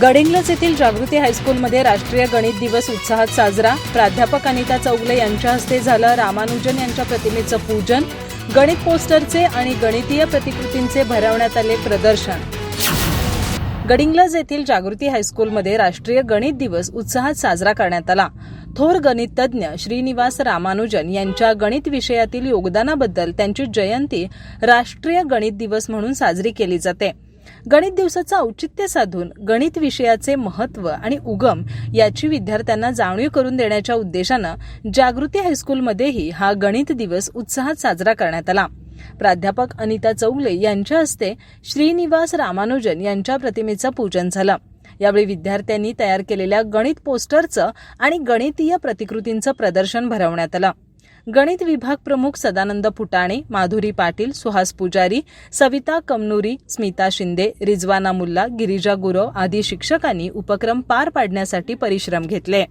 गडिंग्लज येथील जागृती हायस्कूलमध्ये राष्ट्रीय गणित दिवस उत्साहात साजरा. प्राध्यापक अनिता चौगले यांच्या हस्ते झालं रामानुजन यांच्या प्रतिमेचं पूजन. गणित पोस्टरचे आणि गणितीय प्रतिकृतींचे भरवण्यात आले प्रदर्शन. गडिंग्लज येथील जागृती हायस्कूलमध्ये राष्ट्रीय गणित दिवस उत्साहात साजरा करण्यात आला. थोर गणिततज्ञ श्रीनिवास रामानुजन यांच्या गणित विषयातील योगदानाबद्दल त्यांची जयंती राष्ट्रीय गणित दिवस म्हणून साजरी केली जाते. गणित दिवसाचं औचित्य साधून गणित विषयाचे महत्त्व आणि उगम याची विद्यार्थ्यांना जाणीव करून देण्याच्या उद्देशानं जागृती हायस्कूलमध्येही हा गणित दिवस उत्साहात साजरा करण्यात आला. प्राध्यापक अनिता चौगले यांच्या हस्ते श्रीनिवास रामानुजन यांच्या प्रतिमेचं पूजन झालं. यावेळी विद्यार्थ्यांनी तयार केलेल्या गणित पोस्टरचं आणि गणितीय प्रतिकृतींचं प्रदर्शन भरवण्यात आलं. गणित विभाग प्रमुख सदानंद फुटाणे माधुरी पाटील सुहास पुजारी सविता कमनुरी स्मिता शिंदे रिजवाना मुल्ला गिरिजा गुरव आदी शिक्षकांनी उपक्रम पार पाडण्यासाठी परिश्रम घेतले.